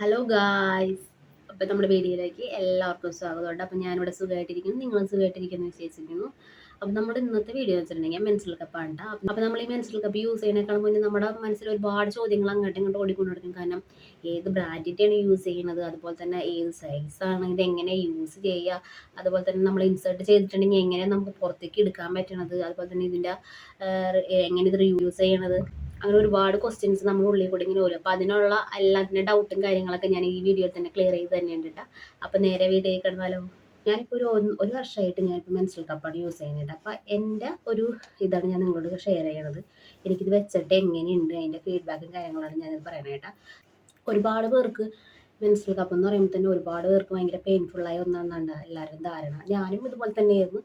Hello guys അപ്പം നമ്മുടെ വീഡിയോയിലേക്ക് എല്ലാവർക്കും സ്വാഗതമുണ്ട് അപ്പം ഞാനിവിടെ സുഖമായിട്ടിരിക്കുന്നു. നിങ്ങളും സുഖമായിട്ടിരിക്കുന്നു വിശ്വസിക്കുന്നു. അപ്പം നമ്മുടെ ഇന്നത്തെ വീഡിയോ വെച്ചിട്ടുണ്ടെങ്കിൽ മെൻസിൽ കപ്പാണ് അപ്പം നമ്മൾ ഈ മെൻസിൽ കപ്പ് യൂസ് ചെയ്യുന്നതിനേക്കാൾ മുന്നേ നമ്മുടെ മനസ്സിൽ ഒരുപാട് ചോദ്യങ്ങൾ അങ്ങോട്ടും ഇങ്ങോട്ടും ഓടിക്കൊണ്ടിരിക്കും. കാരണം ഏത് ബ്രാൻഡിന്റെയാണ് യൂസ് ചെയ്യുന്നത്? അതുപോലെ തന്നെ ഏത് സൈസാണ് ഇത് എങ്ങനെ യൂസ് ചെയ്യുക? അതുപോലെ തന്നെ നമ്മൾ ഇൻസേർട്ട് ചെയ്തിട്ടുണ്ടെങ്കിൽ എങ്ങനെ നമുക്ക് പുറത്തേക്ക് എടുക്കാൻ പറ്റണത്? അതുപോലെ തന്നെ ഇതിന്റെ എങ്ങനെ ഇത് യൂസ് ചെയ്യണത്? അങ്ങനെ ഒരുപാട് ക്വസ്റ്റ്യൻസ് നമ്മുടെ ഉള്ളിൽ കൂടി ഇങ്ങനെ വരും. അപ്പോൾ അതിനുള്ള എല്ലാത്തിന്റെ ഡൗട്ടും കാര്യങ്ങളൊക്കെ ഞാൻ ഈ വീഡിയോയിൽ തന്നെ ക്ലിയർ ചെയ്ത് തന്നെ കേട്ടോ അപ്പോൾ നേരെ വീഡിയോയിൽ കിടന്നാലോ? ഞാനിപ്പോൾ ഒരു ഒരു വർഷമായിട്ട് ഞാനിപ്പോൾ മെൻസ്ട്രൽ കപ്പാണ് യൂസ് ചെയ്യുന്നത് അപ്പോൾ എന്റെ ഒരു ഇതാണ് ഞാൻ നിങ്ങളോട് ഷെയർ ചെയ്യണത്. എനിക്കിത് വെച്ചിട്ട് എങ്ങനെയുണ്ട് അതിന്റെ ഫീഡ്ബാക്കും കാര്യങ്ങളാണ് ഞാനിത് പറയണത് ഒരുപാട് പേർക്ക് മെൻസ്ട്രൽ കപ്പ് എന്ന് പറയുമ്പോൾ തന്നെ ഒരുപാട് പേർക്ക് ഭയങ്കര പെയിൻഫുള്ളായ ഒന്നാണെന്നാണ് എല്ലാവരും ധാരണ. ഞാനും ഇതുപോലെ തന്നെയായിരുന്നു.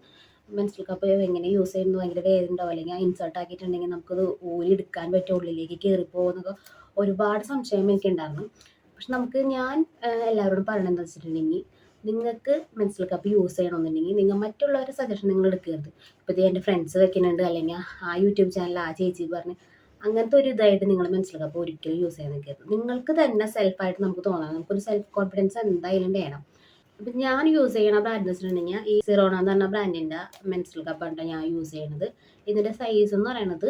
മെൻസ്ട്രൽ കപ്പ് എങ്ങനെ യൂസ് ചെയ്യുന്നു? ഭയങ്കര വേദന ഉണ്ടാവും അല്ലെങ്കിൽ ഇൻസേർട്ട് ആക്കിയിട്ടുണ്ടെങ്കിൽ നമുക്കത് ഊരി എടുക്കാൻ പറ്റും ഉള്ളിലേക്ക് കയറിപ്പോകുന്നൊക്കെ ഒരുപാട് സംശയം എനിക്കുണ്ടായിരുന്നു. പക്ഷെ നമുക്ക് ഞാൻ എല്ലാവരോടും പറയണമെന്ന് വെച്ചിട്ടുണ്ടെങ്കിൽ നിങ്ങൾക്ക് മെൻസ്ട്രൽ കപ്പ് യൂസ് ചെയ്യണമെന്നുണ്ടെങ്കിൽ നിങ്ങൾ മറ്റുള്ളവരുടെ സജഷൻ നിങ്ങൾ എടുക്കരുത്. ഇപ്പോൾ ഇത് എന്റെ ഫ്രണ്ട്സ് വെക്കുന്നുണ്ട് അല്ലെങ്കിൽ ആ യൂട്യൂബ് ചാനൽ ആ ചേച്ചി പറഞ്ഞ് അങ്ങനത്തെ ഒരു ഇതായിട്ട് നിങ്ങൾ മെൻസ്ട്രൽ കപ്പ് ഒരിക്കലും യൂസ് ചെയ്യാൻ നിൽക്കരുത്. നിങ്ങൾക്ക് തന്നെ സെൽഫായിട്ട് നമുക്ക് തോന്നാം. നമുക്കൊരു സെൽഫ് കോൺഫിഡൻസ് എന്തായാലും വേണം. അപ്പം ഞാൻ യൂസ് ചെയ്യണ ബ്രാൻഡ് വെച്ചിട്ടുണ്ടെങ്കിൽ ഈ സിറോണ എന്ന് പറഞ്ഞ ബ്രാൻഡിന്റെ മെൻസിൽ കപ്പാണ് ഞാൻ യൂസ് ചെയ്യണത്. ഇതിന്റെ സൈസ് എന്ന് പറയണത്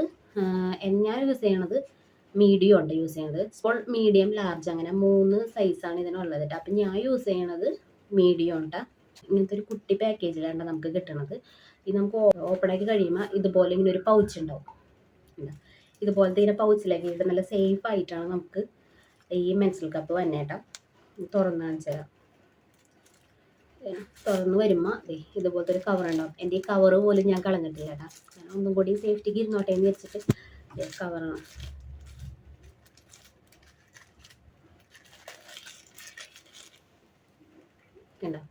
ഞാൻ യൂസ് ചെയ്യണത് മീഡിയം ഉണ്ട് യൂസ് ചെയ്യണത്. ഇപ്പോൾ മീഡിയം ലാർജ് അങ്ങനെ മൂന്ന് സൈസാണ് ഇതിനുള്ളത് കേട്ടോ അപ്പം ഞാൻ യൂസ് ചെയ്യണത് മീഡിയം ഉണ്ട് ഇങ്ങനത്തെ ഒരു കുട്ടി പാക്കേജിലാണ് നമുക്ക് കിട്ടണത്. ഇത് നമുക്ക് ഓപ്പൺ ആക്കി കഴിയുമ്പോൾ ഇതുപോലെ ഇങ്ങനെ ഒരു പൗച്ച് ഉണ്ടാവും. ഇതുപോലത്തെ ഇങ്ങനെ പൗച്ചിലേക്ക് ഇട്ട് നല്ല സേഫ് ആയിട്ടാണ് നമുക്ക് ഈ മെൻസൽ കപ്പ് വന്നേട്ടാ തുറന്നു കാണിച്ചു തരാം. തുറന്ന് വരുമ്പോൾ അതെ ഇതുപോലത്തെ ഒരു കവർ ഉണ്ടാവും. എന്റെ ഈ കവറ് പോലും ഞാൻ കളഞ്ഞിട്ടില്ല കേട്ടോ ഞാൻ ഒന്നും കൂടി സേഫ്റ്റിക്ക് ഇരുന്നോട്ടെ എന്ന് വെച്ചിട്ട് കവറാണ് കണ്ടോ?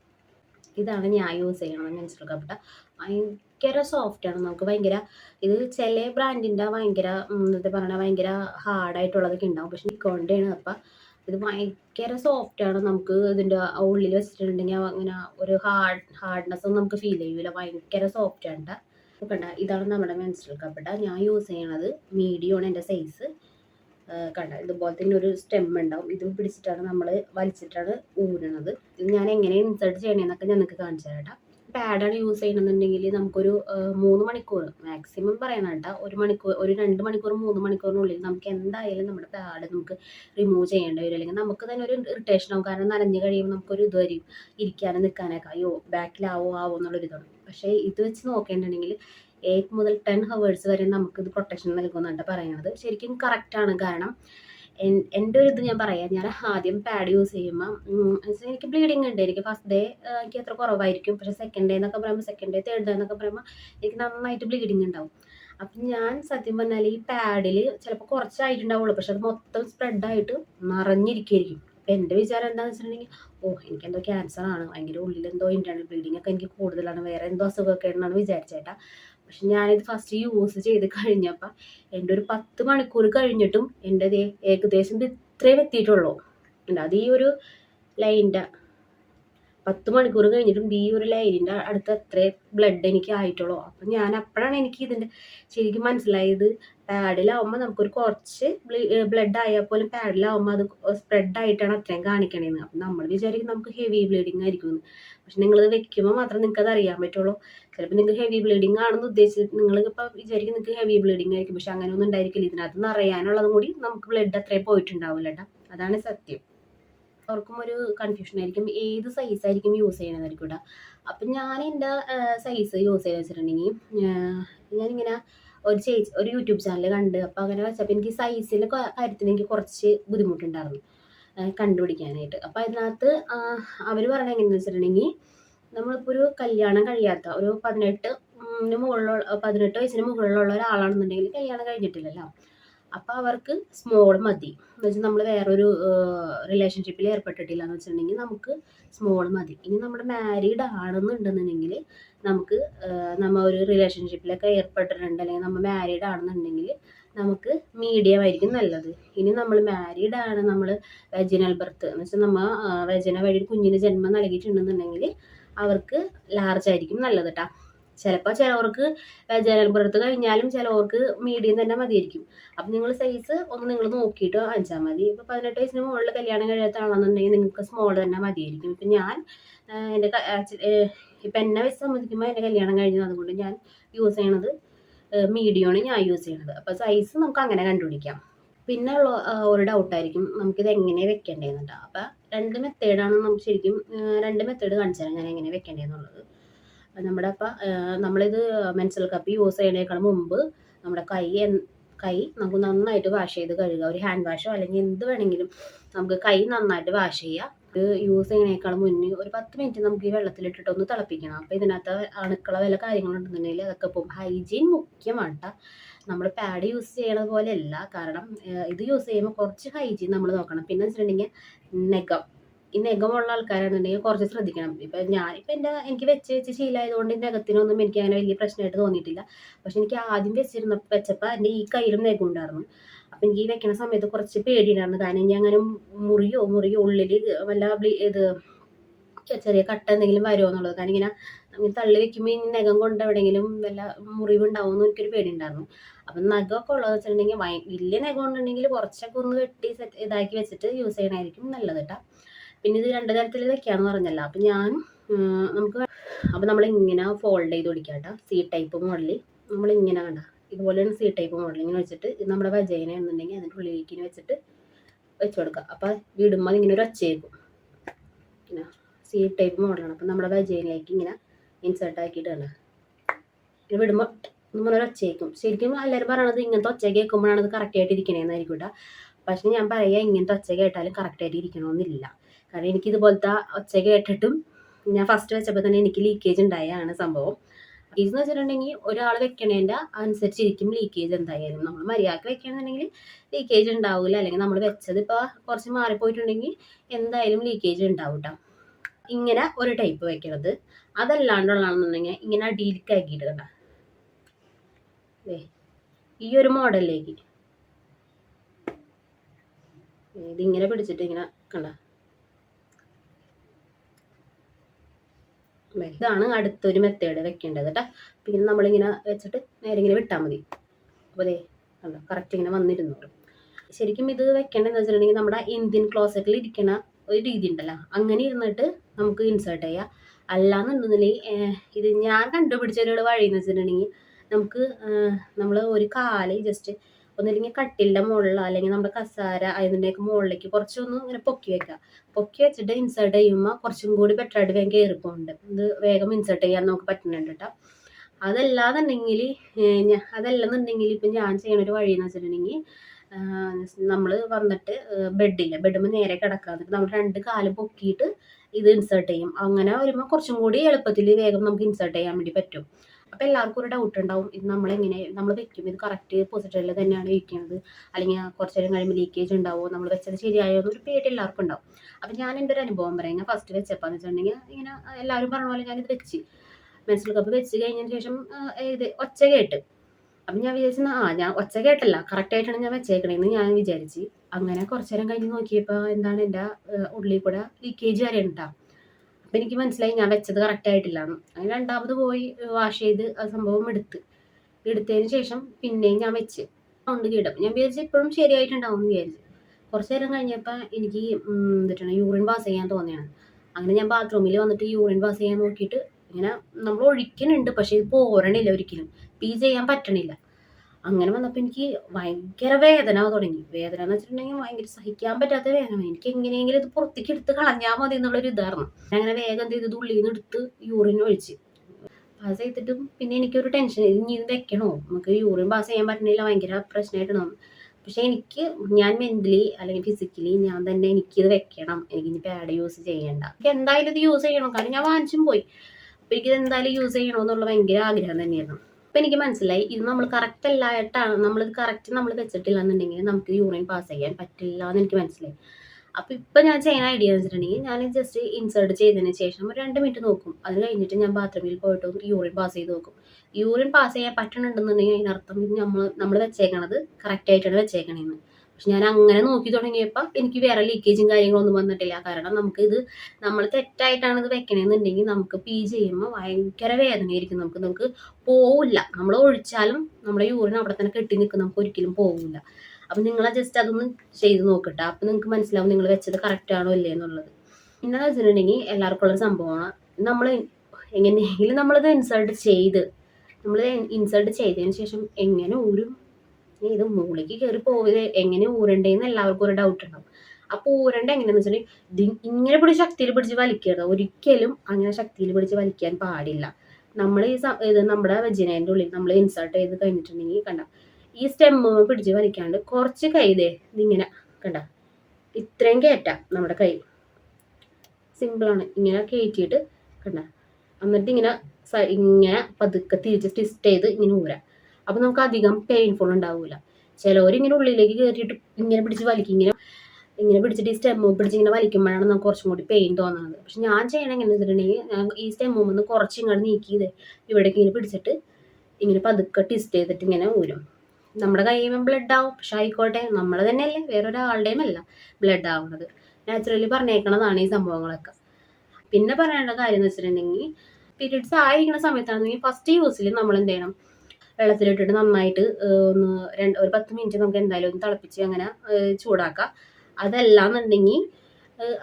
ഇതാണ് ഞാൻ യൂസ് ചെയ്യണത് മെൻസ്ട്രൽ കപ്പട്ട ഭയങ്കര ആണ്. നമുക്ക് ഭയങ്കര ഇത് ചില ബ്രാൻഡിന്റെ ഭയങ്കര എന്താ പറയുക ഭയങ്കര ഹാർഡായിട്ടുള്ളതൊക്കെ ഉണ്ടാവും. പക്ഷെ നിക്കോണിന്റെയാണ് അപ്പം ഇത് ഭയങ്കര സോഫ്റ്റാണ് നമുക്ക് ഇതിന്റെ ഉള്ളിൽ വെച്ചിട്ടുണ്ടെങ്കിൽ അങ്ങനെ ഒരു ഹാർഡ് ഹാർഡ്നെസ് ഒന്നും നമുക്ക് ഫീൽ ചെയ്യൂല. ഭയങ്കര സോഫ്റ്റ് ആണ് കണ്ട ഇതാണ് നമ്മുടെ മെൻസ്ട്രൽ കപ്പട്ട ഞാൻ യൂസ് ചെയ്യണത് മീഡിയം ആണ് എന്റെ സൈസ് കണ്ട. ഇതുപോലെ തന്നെ ഒരു സ്റ്റെം ഉണ്ടാവും. ഇത് പിടിച്ചിട്ടാണ് നമ്മൾ വലിച്ചിട്ടാണ് ഊരണത്. ഇത് ഞാൻ എങ്ങനെ ഇൻസേർട്ട് ചെയ്യണമെന്നൊക്കെ നിങ്ങൾക്ക് കാണിച്ചു തരാം പാഡാണ് യൂസ് ചെയ്യണമെന്നുണ്ടെങ്കിൽ നമുക്കൊരു മൂന്ന് മണിക്കൂർ മാക്സിമം പറയണം കേട്ടോ. ഒരു മണിക്കൂർ ഒരു രണ്ട് മണിക്കൂർ മൂന്ന് മണിക്കൂറിനുള്ളിൽ നമുക്ക് എന്തായാലും നമ്മുടെ പാഡ് നമുക്ക് റിമൂവ് ചെയ്യേണ്ടി വരും. അല്ലെങ്കിൽ നമുക്ക് തന്നെ ഒരു ഇറിറ്റേഷൻ ആവും. കാരണം നനഞ്ഞ് കഴിയുമ്പോൾ നമുക്കൊരു ഇത് വരും. ഇരിക്കാനും നിൽക്കാനൊക്കെ. അയ്യോ ബാക്കിലാവോ ആവോ എന്നുള്ളൊരു ഇതാണ്. പക്ഷേ ഇത് വെച്ച് നോക്കേണ്ടതെങ്കിൽ എയ്റ്റ് മുതൽ ടെൻ ഹവേഴ്സ് വരെ നമുക്ക് ഇത് പ്രൊട്ടക്ഷൻ നൽകുന്നുണ്ട് പറയുന്നത്. ശരിക്കും കറക്റ്റാണ് കാരണം എന്റെ ഒരു ഇത് ഞാൻ പറയാം. ഞാൻ ആദ്യം പാഡ് യൂസ് ചെയ്യുമ്പോൾ എനിക്ക് ബ്ലീഡിങ് ഉണ്ട്. എനിക്ക് ഫസ്റ്റ് ഡേ എനിക്ക് അത്ര കുറവായിരിക്കും? പക്ഷേ സെക്കൻഡ് ഡേ എന്നൊക്കെ പറയുമ്പോൾ സെക്കൻഡ് ഡേ തേർഡ് ഡേ എന്നൊക്കെ പറയുമ്പോൾ എനിക്ക് നന്നായിട്ട് ബ്ലീഡിങ് ഉണ്ടാവും. അപ്പം ഞാൻ സത്യം പറഞ്ഞാൽ ഈ പാഡിൽ ചിലപ്പോൾ കുറച്ചായിട്ടുണ്ടാവുള്ളൂ. പക്ഷെ അത് മൊത്തം സ്പ്രെഡായിട്ട് നിറഞ്ഞിരിക്കുകയായിരിക്കും അപ്പം എന്റെ വിചാരം എന്താണെന്ന് വെച്ചിട്ടുണ്ടെങ്കിൽ ഓ എനിക്ക് എന്തോ ക്യാൻസർ ആണ്. ഭയങ്കര ഉള്ളിൽ എന്തോ ഇന്റേർണൽ ബ്ലീഡിങ് ഒക്കെ എനിക്ക് കൂടുതലാണ്. വേറെ എന്തോ അസുഖമൊക്കെ ഉണ്ടെന്നാണ് വിചാരിച്ചേട്ടാ. പക്ഷെ ഞാനിത് ഫസ്റ്റ് യൂസ് ചെയ്ത് കഴിഞ്ഞപ്പോൾ എന്റെ ഒരു പത്ത് മണിക്കൂർ കഴിഞ്ഞിട്ടും എന്റെ ഏകദേശം ഇത് ഇത്രയും എത്തിയിട്ടുള്ളൂ അത് ഈ ഒരു ലൈന്റെ പത്ത് മണിക്കൂർ കഴിഞ്ഞിട്ടും ഈ ഒരു ലൈനിന്റെ അടുത്ത് അത്രേ ബ്ലഡ് എനിക്ക് ആയിട്ടുള്ളൂ. അപ്പം ഞാൻ അപ്പോഴാണ് എനിക്ക് ഇതിന്റെ ശരിക്കും മനസ്സിലായത്. പാഡിലാവുമ്പോൾ നമുക്കൊരു കുറച്ച് ബ്ലഡ് ആയാൽ പോലും പാഡിലാവുമ്പോൾ അത് സ്പ്രെഡ് ആയിട്ടാണ് അത്രയും കാണിക്കണേന്ന്. അപ്പം നമ്മൾ വിചാരിക്കും നമുക്ക് ഹെവി ബ്ലീഡിങ് ആയിരിക്കും പക്ഷെ നിങ്ങളത് വെക്കുമ്പോൾ മാത്രം നിങ്ങൾക്ക് അത് അറിയാൻ പറ്റുള്ളൂ. ചിലപ്പോൾ നിങ്ങൾക്ക് ഹെവി ബ്ലീഡിങ് ആണെന്ന് ഉദ്ദേശിച്ചിട്ട് നിങ്ങൾ ഇപ്പോൾ വിചാരിക്കും നിങ്ങൾക്ക് ഹെവി ബ്ലീഡിങ് ആയിരിക്കും. പക്ഷെ അങ്ങനെയൊന്നും ഉണ്ടായിരിക്കില്ല. ഇതിനകത്ത് നിറയാനുള്ളതും കൂടി നമുക്ക് ബ്ലഡ് അത്രയും പോയിട്ടുണ്ടാവില്ല കേട്ടോ അതാണ് സത്യം. അവർക്കും ഒരു കൺഫ്യൂഷൻ ആയിരിക്കും. ഏത് സൈസ് ആയിരിക്കും യൂസ് ചെയ്യണതായിരിക്കും കേട്ടോ അപ്പം ഞാൻ എന്റെ സൈസ് യൂസ് ചെയ്ത് വെച്ചിട്ടുണ്ടെങ്കിൽ ഞാനിങ്ങനെ ഒരു ചേച്ചി ഒരു യൂട്യൂബ് ചാനൽ കണ്ട് അപ്പോൾ അങ്ങനെ വെച്ചപ്പോൾ എനിക്ക് സൈസിന്റെ കാര്യത്തിൽ എനിക്ക് കുറച്ച് ബുദ്ധിമുട്ടുണ്ടായിരുന്നു കണ്ടുപിടിക്കാനായിട്ട്. അപ്പോൾ അതിനകത്ത് അവർ പറഞ്ഞത് എങ്ങനെയാണെന്ന് വെച്ചിട്ടുണ്ടെങ്കിൽ നമ്മളിപ്പോൾ ഒരു കല്യാണം കഴിയാത്ത ഒരു പതിനെട്ട് മുകളിലുള്ള പതിനെട്ട് വയസ്സിന് മുകളിലുള്ള ഒരാളാണെന്നുണ്ടെങ്കിൽ കല്യാണം കഴിഞ്ഞിട്ടില്ലല്ലോ. അപ്പോൾ അവർക്ക് സ്മോൾ മതി. എന്ന് വെച്ചാൽ നമ്മൾ വേറൊരു റിലേഷൻഷിപ്പിൽ ഏർപ്പെട്ടിട്ടില്ല എന്ന് വെച്ചിട്ടുണ്ടെങ്കിൽ നമുക്ക് സ്മോൾ മതി. ഇനി നമ്മുടെ മാരീഡ് ആണെന്നുണ്ടെന്നുണ്ടെങ്കിൽ നമുക്ക് നമ്മ ഒരു റിലേഷൻഷിപ്പിലൊക്കെ ഏർപ്പെട്ടിട്ടുണ്ട് അല്ലെങ്കിൽ നമ്മൾ മാരീഡ് ആണെന്നുണ്ടെങ്കിൽ നമുക്ക് മീഡിയം ആയിരിക്കും നല്ലത്. ഇനി നമ്മൾ മാരീഡ് ആണ് നമ്മൾ വെജിനൽ ബർത്ത് എന്ന് വെച്ചാൽ നമ്മൾ വെജന വഴി കുഞ്ഞിന് ജന്മം നൽകിയിട്ടുണ്ടെന്നുണ്ടെങ്കിൽ അവർക്ക് ലാർജ് ആയിരിക്കും നല്ലത് കേട്ടോ ചിലപ്പോൾ ചിലവർക്ക് ജനൽ പുറത്ത് കഴിഞ്ഞാലും ചിലവർക്ക് മീഡിയം തന്നെ മതിയായിരിക്കും. അപ്പം നിങ്ങൾ സൈസ് ഒന്ന് നിങ്ങൾ നോക്കിയിട്ട് വാങ്ങിച്ചാൽ മതി. ഇപ്പോൾ പതിനെട്ട് വയസ്സിന് മുകളിൽ കല്യാണം കഴിയാത്താണെന്നുണ്ടെങ്കിൽ നിങ്ങൾക്ക് സ്മോൾ തന്നെ മതിയായിരിക്കും. ഇപ്പം ഞാൻ എന്റെ ഇപ്പം എന്നെ വെച്ച് സംബന്ധിക്കുമ്പോൾ എന്റെ കല്യാണം കഴിഞ്ഞത് അതുകൊണ്ട് ഞാൻ യൂസ് ചെയ്യണത് മീഡിയമാണ് ഞാൻ യൂസ് ചെയ്യണത്. അപ്പോൾ സൈസ് നമുക്ക് അങ്ങനെ കണ്ടുപിടിക്കാം. പിന്നെ ഉള്ള ഒരു ഡൗട്ടായിരിക്കും നമുക്കിത് എങ്ങനെ വെക്കേണ്ടതെന്നുണ്ടാവും അപ്പം രണ്ട് മെത്തേഡാണ് നമുക്ക് ശരിക്കും രണ്ട് മെത്തേഡ് കാണിച്ചു ഞാൻ എങ്ങനെ വെക്കേണ്ടതെന്നുള്ളത്. നമ്മുടെ അപ്പം നമ്മളിത് മെൻസൽ കപ്പ് യൂസ് ചെയ്യണേക്കാൾ മുമ്പ് നമ്മുടെ കൈ കൈ നമുക്ക് നന്നായിട്ട് വാഷ് ചെയ്ത് കഴുകുക. ഒരു ഹാൻഡ് വാഷോ അല്ലെങ്കിൽ എന്ത് വേണമെങ്കിലും നമുക്ക് കൈ നന്നായിട്ട് വാഷ് ചെയ്യുക. യൂസ് ചെയ്യുന്നതിനേക്കാൾ മുന്നേ ഒരു പത്ത് മിനിറ്റ് നമുക്ക് ഈ വെള്ളത്തിലിട്ടിട്ട് ഒന്ന് തിളപ്പിക്കണം. അപ്പോൾ ഇതിനകത്ത് അണുക്കള വല്ല കാര്യങ്ങളുണ്ടെന്നുണ്ടെങ്കിൽ അതൊക്കെ പോകും ഹൈജീൻ മുഖ്യമാണ് നമ്മൾ പാഡ് യൂസ് ചെയ്യണത് പോലെയല്ല കാരണം ഇത് യൂസ് ചെയ്യുമ്പോൾ കുറച്ച് ഹൈജീൻ നമ്മൾ നോക്കണം. പിന്നെ വെച്ചിട്ടുണ്ടെങ്കിൽ നെഗം. ഈ നെഗമുള്ള ആൾക്കാരാണെന്നുണ്ടെങ്കിൽ കുറച്ച് ശ്രദ്ധിക്കണം. ഇപ്പം ഞാൻ ഇപ്പം എന്റെ എനിക്ക് വെച്ച് വെച്ച് ശീലമായതുകൊണ്ട് അകത്തിനൊന്നും എനിക്ക് അങ്ങനെ വലിയ പ്രശ്നമായിട്ട് തോന്നിയിട്ടില്ല. പക്ഷെ എനിക്ക് ആദ്യം വെച്ചിരുന്ന വെച്ചപ്പോൾ എന്റെ ഈ കയ്യിലും നെഗം ഉണ്ടായിരുന്നു. അപ്പം എനിക്ക് ഈ വെക്കുന്ന സമയത്ത് കുറച്ച് പേടിയുണ്ടായിരുന്നു. കാരണം ഞാൻ അങ്ങനെ മുറിയോ മുറിയോ ഉള്ളിൽ വല്ല ഇത് ചെറിയ കട്ട എന്തെങ്കിലും വരുമോ എന്നുള്ളത്. കാരണം ഇങ്ങനെ അങ്ങനെ തള്ളി വെക്കുമ്പോൾ ഇനി നഖം കൊണ്ട് എവിടെയെങ്കിലും വല്ല മുറിവുണ്ടാവും എന്ന് എനിക്കൊരു പേടിയുണ്ടായിരുന്നു. അപ്പം നഖമൊക്കെ ഉള്ളത് വെച്ചിട്ടുണ്ടെങ്കിൽ വലിയ നഖം ഉണ്ടെങ്കിൽ കുറച്ചൊക്കെ ഒന്ന് വെട്ടി സെറ്റ് ഇതാക്കി വെച്ചിട്ട് യൂസ് ചെയ്യണമായിരിക്കും നല്ലത് കേട്ടോ. പിന്നെ ഇത് രണ്ട് തരത്തിലൊക്കെയാണെന്ന് പറഞ്ഞല്ലോ. അപ്പം ഞാൻ നമുക്ക് അപ്പം നമ്മൾ ഇങ്ങനെ ഫോൾഡ് ചെയ്ത് പിടിക്കാം കേട്ടോ. സി ടൈപ്പ് മോഡലിൽ നമ്മൾ ഇങ്ങനെ കണ്ട. ഇതുപോലെയാണ് സി ടൈപ്പ് മോഡൽ ഇങ്ങനെ വെച്ചിട്ട് ഇത് നമ്മുടെ വജൈന എന്നുണ്ടെങ്കിൽ അതിന്റെ ഉള്ളിലേക്ക് വെച്ചിട്ട് വെച്ച് കൊടുക്കുക അപ്പം വിടുമ്പോൾ ഇങ്ങനെ ഒരു ഒച്ചയേക്കും. ഇങ്ങനെ സി ടൈപ്പ് മോഡലാണ് അപ്പം നമ്മുടെ വജൈനയിലേക്ക് ഇങ്ങനെ ഇൻസേർട്ട് ആക്കിയിട്ട് കണ്ട. ഇങ്ങനെ വിടുമ്പോൾ നമ്മൾ ഒരു ശരിക്കും എല്ലാവരും പറയണത് ഇങ്ങനത്തെ ഒച്ച കേൾക്കുമ്പോഴാണ് അത് കറക്റ്റായിട്ട് ഇരിക്കണേന്നായിരിക്കും കേട്ടോ. പക്ഷേ ഞാൻ പറയുക ഇങ്ങനത്തെ ഒച്ച കേട്ടാലും കറക്റ്റായിട്ട് ഇരിക്കണമെന്നില്ല കാരണം എനിക്കിതുപോലത്തെ ഒച്ച കേട്ടിട്ടും ഞാൻ ഫസ്റ്റ് വെച്ചപ്പോൾ തന്നെ എനിക്ക് ലീക്കേജ് ഉണ്ടായാണ് സംഭവം. ലീക്കേജ് എന്ന് വെച്ചിട്ടുണ്ടെങ്കിൽ ഒരാൾ വെക്കണേന്റെ അനുസരിച്ചിരിക്കും ലീക്കേജ് എന്തായാലും. നമ്മൾ മര്യാദയ്ക്ക് വെക്കണമെന്നുണ്ടെങ്കിൽ ലീക്കേജ് ഉണ്ടാവില്ല അല്ലെങ്കിൽ നമ്മൾ വെച്ചത് ഇപ്പോൾ കുറച്ച് മാറിപ്പോയിട്ടുണ്ടെങ്കിൽ എന്തായാലും ലീക്കേജ് ഉണ്ടാവും കേട്ടോ ഇങ്ങനെ ഒരു ടൈപ്പ് വെക്കണത്. അതല്ലാണ്ടുള്ളതാണെന്നുണ്ടെങ്കിൽ ഇങ്ങനെ അടിയിലേക്ക് ആക്കിയിട്ട് കണ്ട? ഈ ഒരു മോഡലിലേക്ക് ഇതിങ്ങനെ പിടിച്ചിട്ട് ഇങ്ങനെ കണ്ട? ഇതാണ് അടുത്തൊരു മെത്തേഡ് വെക്കേണ്ടത് കേട്ടോ പിന്നെ നമ്മളിങ്ങനെ വെച്ചിട്ട് നേരെ ഇങ്ങനെ വിട്ടാൽ മതി. അപ്പോൾ അതെ അല്ല കറക്റ്റ് ഇങ്ങനെ വന്നിരുന്നു. ശരിക്കും ഇത് വെക്കേണ്ടതെന്ന് വെച്ചിട്ടുണ്ടെങ്കിൽ നമ്മുടെ ഇന്ത്യൻ ക്ലോസറ്റിൽ ഇരിക്കുന്ന ഒരു രീതി ഉണ്ടല്ലോ. അങ്ങനെ ഇരുന്നിട്ട് നമുക്ക് ഇൻസേർട്ട് ചെയ്യാം. അല്ലാന്നുണ്ടെന്നുണ്ടെങ്കിൽ ഇത് ഞാൻ കണ്ടുപിടിച്ച ഒരു വഴി എന്ന് വെച്ചിട്ടുണ്ടെങ്കിൽ നമുക്ക് നമ്മൾ ഒരു കാൽ ജസ്റ്റ് ഒന്നില്ലെങ്കിൽ കട്ടിലിന്റെ മുകളിലോ അല്ലെങ്കിൽ നമ്മുടെ കസാര അതിന്റെയൊക്കെ മുകളിലേക്ക് കുറച്ചൊന്നും ഇങ്ങനെ പൊക്കി വെക്കുക. പൊക്കി വെച്ചിട്ട് ഇൻസേർട്ട് ചെയ്യുമ്പോൾ കുറച്ചും കൂടി ബെറ്റർ ആയിട്ട് വേഗം കയറിപ്പോകുന്നുണ്ട് ഇത് വേഗം ഇൻസേർട്ട് ചെയ്യാൻ നമുക്ക് പറ്റുന്നുണ്ട് കേട്ടോ. അതല്ലാന്നുണ്ടെങ്കിൽ അതല്ലെന്നുണ്ടെങ്കിൽ ഇപ്പം ഞാൻ ചെയ്യണ ഒരു വഴി എന്ന് വെച്ചിട്ടുണ്ടെങ്കിൽ നമ്മൾ വന്നിട്ട് ബെഡില്ല ബെഡുമ്പോൾ നേരെ എന്നിട്ട് നമ്മൾ രണ്ട് കാൽ പൊക്കിയിട്ട് ഇത് ഇൻസേർട്ട് ചെയ്യും. അങ്ങനെ വരുമ്പോൾ കുറച്ചും കൂടി എളുപ്പത്തിൽ വേഗം നമുക്ക് ഇൻസേർട്ട് ചെയ്യാൻ വേണ്ടി പറ്റും. അപ്പോൾ എല്ലാവർക്കും ഒരു ഡൗട്ട് ഉണ്ടാവും ഇത് നമ്മൾ എങ്ങനെ നമ്മൾ വെക്കും ഇത് കറക്റ്റ് പൊസിഷനിൽ തന്നെയാണ് ഇരിക്കുന്നത്. അല്ലെങ്കിൽ കുറച്ച് നേരം കഴിയുമ്പോൾ ലീക്കേജ് ഉണ്ടാവുമോ നമ്മൾ വെച്ചത് ശരിയായോ എന്നൊരു പേടി എല്ലാവർക്കും ഉണ്ടാവും. അപ്പോൾ ഞാൻ എന്റെ ഒരു അനുഭവം പറയാം. ഞാൻ ഫസ്റ്റ് വെച്ചപ്പോൾ എന്ന് വെച്ചിട്ടുണ്ടെങ്കിൽ ഇങ്ങനെ എല്ലാവരും പറഞ്ഞ പോലെ ഞാനിത് വെച്ച്. മെൻസിൽ കപ്പ് വെച്ച് കഴിഞ്ഞതിന് ശേഷം ഇത് ഒച്ച കേട്ട്. അപ്പം ഞാൻ വിചാരിച്ചു ആ ഞാൻ ഒച്ച കേട്ടല്ല കറക്റ്റായിട്ടാണ് ഞാൻ വെച്ചേക്കണേന്ന് ഞാൻ വിചാരിച്ച്. അങ്ങനെ കുറച്ചു നേരം കഴിഞ്ഞ് നോക്കിയപ്പോൾ എന്താണ് എന്റെ ഉള്ളിൽ കൂടെ ലീക്കേജ് വരെ ഉണ്ടാവും അപ്പം എനിക്ക് മനസ്സിലായി ഞാൻ വെച്ചത് കറക്റ്റ് ആയിട്ടില്ലാന്ന്. അങ്ങനെ രണ്ടാമത് പോയി വാഷ് ചെയ്ത് ആ സംഭവം എടുത്ത്. എടുത്തതിന് ശേഷം പിന്നെയും ഞാൻ വെച്ച്. സൗണ്ട് കീടും. ഞാൻ വിചാരിച്ചു ഇപ്പോഴും ശരിയായിട്ടുണ്ടാവും എന്ന് വിചാരിച്ചു. കുറച്ച് നേരം കഴിഞ്ഞപ്പോൾ എനിക്ക് എന്തിട്ടാണ് യൂറിൻ പാസ് ചെയ്യാൻ തോന്നിയാണ്. അങ്ങനെ ഞാൻ ബാത്റൂമിൽ വന്നിട്ട് യൂറിൻ പാസ് ചെയ്യാൻ നോക്കിയിട്ട് ഇങ്ങനെ നമ്മൾ ഒഴിക്കുന്നുണ്ട് പക്ഷെ ഇത് പോരണില്ല ഒരിക്കലും. പീ ചെയ്യാൻ പറ്റണില്ല. അങ്ങനെ വന്നപ്പോൾ എനിക്ക് ഭയങ്കര വേദന തുടങ്ങി. വേദന എന്ന് വെച്ചിട്ടുണ്ടെങ്കിൽ ഭയങ്കര സഹിക്കാൻ പറ്റാത്ത വേദന. എനിക്ക് എങ്ങനെയെങ്കിലും ഇത് പുറത്തേക്ക് എടുത്ത് കളഞ്ഞാൽ മതി എന്നുള്ളൊരു ഇതായിരുന്നു. അങ്ങനെ വേഗം ചെയ്ത്? ഉള്ളിൽ നിന്ന് എടുത്ത് യൂറിൻ ഒഴിച്ച്. പാസ് ചെയ്തിട്ടും പിന്നെ എനിക്കൊരു ടെൻഷൻ ഇനി ഇത് വെക്കണോ? നമുക്ക് യൂറിൻ പാസ് ചെയ്യാൻ പറ്റണില്ല. ഭയങ്കര പ്രശ്നമായിട്ട് പക്ഷെ എനിക്ക് ഞാൻ മെന്റലി അല്ലെങ്കിൽ ഫിസിക്കലി ഞാൻ തന്നെ എനിക്കിത് വെക്കണം. എനിക്ക് ഇനി പാഡ് യൂസ് ചെയ്യണ്ട. എനിക്ക് എന്തായാലും ഇത് യൂസ് ചെയ്യണം. കാരണം ഞാൻ വാങ്ങിച്ചും പോയി. അപ്പോൾ ഇത് എന്തായാലും യൂസ് ചെയ്യണമെന്നുള്ള ഭയങ്കര ആഗ്രഹം തന്നെയായിരുന്നു. അപ്പം എനിക്ക് മനസ്സിലായി ഇത് നമ്മൾ കറക്റ്റ് അല്ലായിട്ടാണ് നമ്മളിത് കറക്റ്റ് നമ്മൾ വെച്ചിട്ടില്ല എന്നുണ്ടെങ്കിൽ നമുക്ക് യൂറിൻ പാസ് ചെയ്യാൻ പറ്റില്ല എന്ന് എനിക്ക് മനസ്സിലായി. അപ്പോൾ ഇപ്പം ഞാൻ ചെയ്യുന്ന ഐഡിയ എന്ന് വെച്ചിട്ടുണ്ടെങ്കിൽ ഞാൻ ജസ്റ്റ് ഇൻസേർട്ട് ചെയ്തതിന് ശേഷം ഒരു രണ്ട് മിനിറ്റ് നോക്കും. അത് കഴിഞ്ഞിട്ട് ഞാൻ ബാത്റൂമിൽ പോയിട്ട് യൂറിൻ പാസ് ചെയ്ത് നോക്കും. യൂറിൻ പാസ് ചെയ്യാൻ പറ്റണുണ്ടെന്നുണ്ടെങ്കിൽ അതിനർത്ഥം നമ്മൾ നമ്മൾ വെച്ചേക്കണത് കറക്റ്റ് ആയിട്ടാണ് വെച്ചേക്കണേന്ന്. പക്ഷെ ഞാൻ അങ്ങനെ നോക്കി തുടങ്ങിയപ്പോൾ എനിക്ക് വേറെ ലീക്കേജും കാര്യങ്ങളൊന്നും വന്നിട്ടില്ല. കാരണം നമുക്ക് ഇത് നമ്മൾ തെറ്റായിട്ടാണ് ഇത് വെക്കണമെന്നുണ്ടെങ്കിൽ നമുക്ക് പി ചെയ്യുമ്പോൾ ഭയങ്കര വേദനയായിരിക്കും. നമുക്ക് നമുക്ക് പോവില്ല. നമ്മൾ ഒഴിച്ചാലും നമ്മുടെ യൂറിൻ അവിടെ തന്നെ കെട്ടി നിൽക്കും നമുക്ക് ഒരിക്കലും പോവില്ല. അപ്പം നിങ്ങൾ ജസ്റ്റ് അതൊന്ന് ചെയ്ത് നോക്കട്ടെ. അപ്പം നിങ്ങൾക്ക് മനസ്സിലാവും നിങ്ങൾ വെച്ചത് കറക്റ്റ് ആണോ ഇല്ലേ എന്നുള്ളത്. പിന്നെ വെച്ചിട്ടുണ്ടെങ്കിൽ എല്ലാവർക്കും ഉള്ള സംഭവമാണ്. നമ്മൾ എങ്ങനെയെങ്കിലും നമ്മളിത് ഇൻസൾട്ട് ചെയ്ത്. നമ്മൾ ഇൻസൾട്ട് ചെയ്തതിന് ശേഷം എങ്ങനെ ഊരും ഇത് മൂളിക്ക് കയറി പോവുക. എങ്ങനെ ഊരണ്ടേന്ന് എല്ലാവർക്കും ഒരു ഡൗട്ട് ഉണ്ടാവും. അപ്പൊ ഊരണ്ട എങ്ങനെയാന്ന് വെച്ചിട്ടുണ്ടെങ്കിൽ ഇങ്ങനെ പിടിച്ച് ശക്തിയിൽ പിടിച്ച് വലിക്കരുത്. ഒരിക്കലും അങ്ങനെ ശക്തിയിൽ പിടിച്ച് വലിക്കാൻ പാടില്ല. നമ്മൾ ഈ ഇത് നമ്മുടെ വെജിനേന്റെ ഉള്ളിൽ നമ്മൾ ഇൻസേർട്ട് ചെയ്ത് കഴിഞ്ഞിട്ടുണ്ടെങ്കിൽ കണ്ട ഈ സ്റ്റെമ്മ് പിടിച്ച് വലിക്കാണ്ട് കുറച്ച് കൈതേ ഇതിങ്ങനെ കണ്ട ഇത്രയും കയറ്റാം നമ്മുടെ കൈ. സിമ്പിളാണ് ഇങ്ങനെ കയറ്റിയിട്ട് കണ്ട എന്നിട്ട് ഇങ്ങനെ ഇങ്ങനെ പതുക്കെ തിരിച്ച് ട്വിസ്റ്റ് ചെയ്ത് ഇങ്ങനെ ഊരാം. അപ്പൊ നമുക്ക് അധികം പെയിൻഫുൾ ഉണ്ടാവില്ല ചിലവരിങ്ങനെ ഉള്ളിലേക്ക് കയറിയിട്ട് ഇങ്ങനെ പിടിച്ച് വലിക്കും. ഇങ്ങനെ ഇങ്ങനെ പിടിച്ചിട്ട് ഈ സ്റ്റെമ്മ് പിടിച്ച് ഇങ്ങനെ വലിക്കുമ്പോഴാണ് നമുക്ക് കുറച്ചും കൂടി പെയിൻ തോന്നുന്നത്. പക്ഷെ ഞാൻ ചെയ്യണം എങ്ങനെ വെച്ചിട്ടുണ്ടെങ്കിൽ ഈ സ്റ്റെമ്മിൽ നിന്ന് കുറച്ച് ഇങ്ങോട്ട് നീക്കിയത് ഇവിടേക്ക് ഇങ്ങനെ പിടിച്ചിട്ട് ഇങ്ങനെ പതുക്കെ ട്വിസ്റ്റ് ചെയ്തിട്ട് ഇങ്ങനെ ഊരും. നമ്മുടെ കയ്യിൽ ബ്ലഡ് ആവും. പക്ഷെ ആയിക്കോട്ടെ നമ്മൾ തന്നെയല്ലേ വേറൊരാളുടെയും അല്ല ബ്ലഡ് ആവുന്നത്. നാച്ചുറലി പറഞ്ഞേക്കണതാണ് ഈ സംഭവങ്ങളൊക്കെ. പിന്നെ പറയേണ്ട കാര്യം എന്ന് വെച്ചിട്ടുണ്ടെങ്കിൽ പീരീഡ്സ് ആയിരിക്കുന്ന സമയത്താണെങ്കിൽ ഫസ്റ്റ് യൂസിൽ നമ്മൾ എന്ത് ചെയ്യണം? വെള്ളത്തിലിട്ടിട്ട് നന്നായിട്ട് ഒന്ന് രണ്ട് ഒരു പത്ത് മിനിറ്റ് നമുക്ക് എന്തായാലും ഒന്ന് തിളപ്പിച്ച് അങ്ങനെ ചൂടാക്കാം. അതല്ലാന്നുണ്ടെങ്കിൽ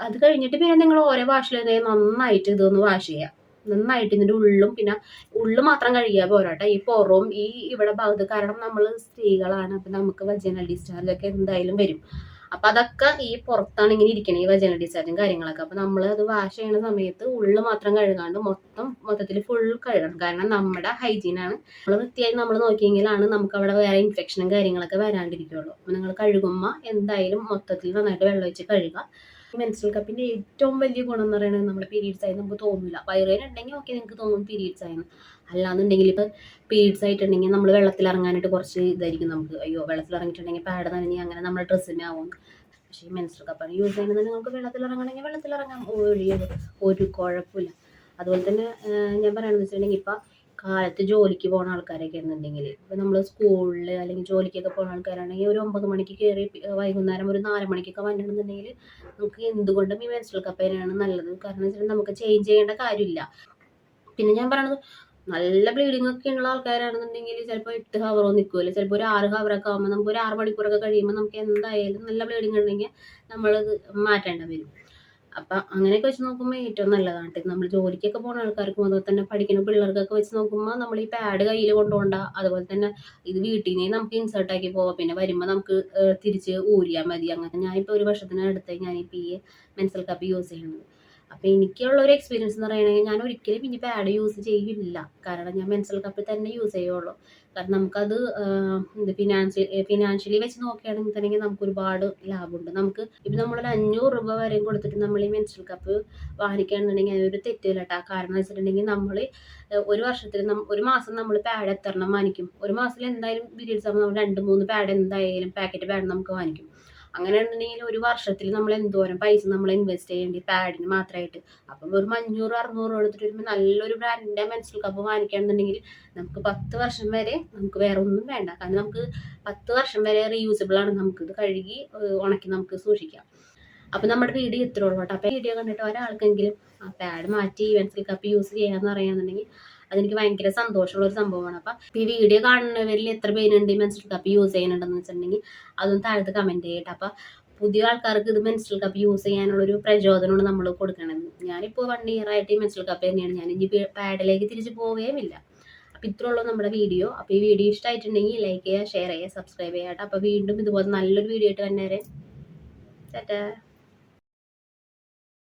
അത് കഴിഞ്ഞിട്ട് പിന്നെ നിങ്ങൾ ഓരോ വാഷിൽ നന്നായിട്ട് ഇതൊന്ന് വാഷ് ചെയ്യുക. നന്നായിട്ട് ഇതിന്റെ ഉള്ളും പിന്നെ ഉള്ളു മാത്രം കഴുകിയാൽ പോരാട്ടെ. ഈ പുറവും ഈ ഇവിടെ ഭാഗത്ത് കാരണം നമ്മൾ സ്ത്രീകളാണ്. അപ്പം നമുക്ക് വജനൽ ഡിസ്ചാർജ് ഒക്കെ എന്തായാലും വരും. അപ്പൊ അതൊക്കെ ഈ പുറത്താണ് ഇങ്ങനെ ഇരിക്കണേ ഈ വജന ഡിസ്ചാർജും കാര്യങ്ങളൊക്കെ. അപ്പൊ നമ്മൾ അത് വാഷ് ചെയ്യുന്ന സമയത്ത് ഉള്ളു മാത്രം കഴുകാണ്ട് മൊത്തം മൊത്തത്തിൽ ഫുൾ കഴുകണം. കാരണം നമ്മുടെ ഹൈജീൻ ആണ്. നമ്മൾ വൃത്തിയായി നമ്മൾ നോക്കിയെങ്കിലാണ് നമുക്ക് അവിടെ വേറെ ഇൻഫെക്ഷനും കാര്യങ്ങളൊക്കെ വരാണ്ടിരിക്കുള്ളൂ. അപ്പൊ നിങ്ങൾ കഴുകുമ്പോൾ എന്തായാലും മൊത്തത്തിൽ നന്നായിട്ട് വെള്ളം ഒഴിച്ച് കഴുകുക. മെൻസ്ട്രൽ കപ്പിന്റെ ഏറ്റവും വലിയ ഗുണം എന്ന് പറയുന്നത് നമ്മൾ പീരീഡ്സ് ആയി നമുക്ക് തോന്നില്ല വയറുവേദന ഉണ്ടെങ്കിൽ ഓക്കെ നിങ്ങൾക്ക് തോന്നും പീരീഡ്സ് ആയെന്ന്. അല്ലാന്നുണ്ടെങ്കിൽ ഇപ്പൊ പീരീഡ്സ് ആയിട്ടുണ്ടെങ്കിൽ നമ്മൾ വെള്ളത്തിൽ ഇറങ്ങാനായിട്ട് കുറച്ച് ഇതായിരിക്കും നമുക്ക്. അയ്യോ വെള്ളത്തിൽ ഇറങ്ങിയിട്ടുണ്ടെങ്കിൽ പാഡ് നനഞ്ഞ് അങ്ങനെ നമ്മുടെ ഡ്രസ്സിനെ ആവും. പക്ഷേ ഈ മെൻസ്ട്രൽ കപ്പാണ് യൂസ് ചെയ്യുന്നത് നിങ്ങൾക്ക് വെള്ളത്തിൽ ഇറങ്ങണമെങ്കിൽ വെള്ളത്തിൽ ഇറങ്ങാം. ഒരു ഒരു കുഴപ്പമില്ല. അതുപോലെ തന്നെ ഞാൻ പറയണമെന്ന് വെച്ചിട്ടുണ്ടെങ്കിൽ ഇപ്പം കാലത്ത് ജോലിക്ക് പോകുന്ന ആൾക്കാരൊക്കെ എന്നുണ്ടെങ്കിൽ ഇപ്പം നമ്മൾ സ്കൂളിൽ അല്ലെങ്കിൽ ജോലിക്കൊക്കെ പോകുന്ന ആൾക്കാരാണെങ്കിൽ ഒരു ഒമ്പത് മണിക്ക് കയറി വൈകുന്നേരം ഒരു നാല് മണിക്കൊക്കെ വന്നിട്ടുണ്ടെങ്കിൽ നമുക്ക് എന്തുകൊണ്ടും ഈ മെൻസ്ട്രൽ കപ്പ് തന്നെയാണ് നല്ലത്. കാരണം വെച്ചാൽ നമുക്ക് ചേഞ്ച് ചെയ്യേണ്ട കാര്യമില്ല. പിന്നെ ഞാൻ പറയണത് നല്ല ബ്ലീഡിംഗ് ഒക്കെ ഉള്ള ആൾക്കാരാണെന്നുണ്ടെങ്കിൽ ചിലപ്പോൾ എട്ട് ഹവറോ നിൽക്കുമല്ലോ ചിലപ്പോൾ ഒരു ആറ് ഹവറൊക്കെ ആകുമ്പോൾ നമുക്ക് ഒരു ആറ് മണിക്കൂറൊക്കെ കഴിയുമ്പോൾ നമുക്ക് എന്തായാലും നല്ല ബ്ലീഡിംഗ് ഉണ്ടെങ്കിൽ നമ്മളത് മാറ്റേണ്ടി വരും. അപ്പം അങ്ങനെയൊക്കെ വെച്ച് നോക്കുമ്പോൾ ഏറ്റവും നല്ലതാണ്. നമ്മൾ ജോലിക്കൊക്കെ പോകുന്ന ആൾക്കാർക്കും അതുപോലെ തന്നെ പഠിക്കുന്ന പിള്ളേർക്കൊക്കെ വെച്ച് നോക്കുമ്പോൾ നമ്മൾ ഈ പാഡ് കയ്യിൽ കൊണ്ടുപോകണ്ട അതുപോലെ തന്നെ ഇത് വീട്ടിൽ നിന്ന് നമുക്ക് ഇൻസേർട്ട് ആക്കി പോവാം. പിന്നെ വരുമ്പോൾ നമുക്ക് തിരിച്ച് ഊരിയാൽ മതി. അങ്ങനെ ഞാനിപ്പോൾ ഒരു വർഷത്തിനടുത്ത് ഞാനിപ്പോൾ ഈ മെൻസൽ കപ്പ് യൂസ് ചെയ്യുന്നത്. അപ്പോൾ എനിക്കുള്ള ഒരു എക്സ്പീരിയൻസ് എന്ന് പറയുകയാണെങ്കിൽ ഞാൻ ഒരിക്കലും ഇനി പാഡ് യൂസ് ചെയ്യില്ല. കാരണം ഞാൻ മെൻസൽ കപ്പിൽ തന്നെ യൂസ് ചെയ്യുള്ളൂ. കാരണം നമുക്കത് ഫിനാൻഷ്യ ഫിനാൻഷ്യലി വെച്ച് നോക്കുകയാണെങ്കിൽ തന്നെ നമുക്ക് ഒരുപാട് ലാഭമുണ്ട്. നമുക്ക് ഇപ്പം നമ്മളൊരു അഞ്ഞൂറ് രൂപ വരെ കൊടുത്തിട്ട് നമ്മൾ ഈ മെൻസൽ കപ്പ് വാങ്ങിക്കുകയാണെന്നുണ്ടെങ്കിൽ അതൊരു തെറ്റില്ല കേട്ടോ കാരണം വെച്ചിട്ടുണ്ടെങ്കിൽ നമ്മൾ ഒരു വർഷത്തിൽ ഒരു മാസം നമ്മൾ പാഡ് എത്രണ്ണം വാങ്ങിക്കും. ഒരു മാസത്തിൽ എന്തായാലും പീരീഡ്സ് ആകുമ്പോൾ നമ്മൾ രണ്ട് മൂന്ന് പാഡ് എന്തായാലും പാക്കറ്റ് പാഡ് നമുക്ക് വാങ്ങിക്കും. അങ്ങനെയാണെന്നുണ്ടെങ്കിൽ ഒരു വർഷത്തിൽ നമ്മൾ എന്തോരം പൈസ നമ്മൾ ഇൻവെസ്റ്റ് ചെയ്യേണ്ടി പാഡിന് മാത്രമായിട്ട്. അപ്പം ഒരു അഞ്ഞൂറ് അറുന്നൂറ് കൊടുത്തിട്ട് വരുമ്പോൾ നല്ലൊരു ബ്രാൻഡിന്റെ മെൻസിൽ കപ്പ് വാങ്ങിക്കുകയാണെന്നുണ്ടെങ്കിൽ നമുക്ക് പത്ത് വർഷം വരെ നമുക്ക് വേറെ ഒന്നും വേണ്ട. കാരണം നമുക്ക് പത്ത് വർഷം വരെ റീയൂസബിൾ ആണ്. നമുക്ക് ഇത് കഴുകി ഉണക്കി നമുക്ക് സൂക്ഷിക്കാം. അപ്പം നമ്മുടെ വീഡിയോ ഇത്രയുള്ളൂ കേട്ടോ. അപ്പം വീഡിയോ കണ്ടിട്ട് ഒരാൾക്കെങ്കിലും ആ പാഡ് മാറ്റി ഇവൻസിൽ കപ്പ് യൂസ് ചെയ്യാന്ന് അറിയാമെന്നുണ്ടെങ്കിൽ അതെനിക്ക് ഭയങ്കര സന്തോഷമുള്ള ഒരു സംഭവമാണ്. അപ്പം ഈ വീഡിയോ കാണുന്നവരിൽ എത്ര പേരുണ്ട് മെൻസ്ട്രൽ കപ്പ് യൂസ് ചെയ്യുന്നുണ്ടെന്ന് വെച്ചിട്ടുണ്ടെങ്കിൽ അതൊന്ന് താഴത്ത് കമന്റ് ചെയ്യട്ടെ. അപ്പം പുതിയ ആൾക്കാർക്ക് ഇത് മെൻസ്ട്രൽ കപ്പ് യൂസ് ചെയ്യാനുള്ള ഒരു പ്രചോദനമാണ് നമ്മൾ കൊടുക്കണത്. ഞാനിപ്പോൾ വൺ ഇയർ ആയിട്ട് ഈ മെൻസ്ട്രൽ കപ്പ് തന്നെയാണ്. ഞാൻ ഇനി പാഡിലേക്ക് തിരിച്ചു പോവുകയുമില്ല അപ്പം ഇത്രയുള്ളൂ നമ്മുടെ വീഡിയോ അപ്പോൾ ഈ വീഡിയോ ഇഷ്ടമായിട്ടുണ്ടെങ്കിൽ ലൈക്ക് ചെയ്യുക ഷെയർ ചെയ്യുക സബ്സ്ക്രൈബ് ചെയ്യുക അപ്പൊ അപ്പോൾ വീണ്ടും ഇതുപോലെ നല്ലൊരു വീഡിയോ ആയിട്ട് തന്നെ ടാറ്റാ.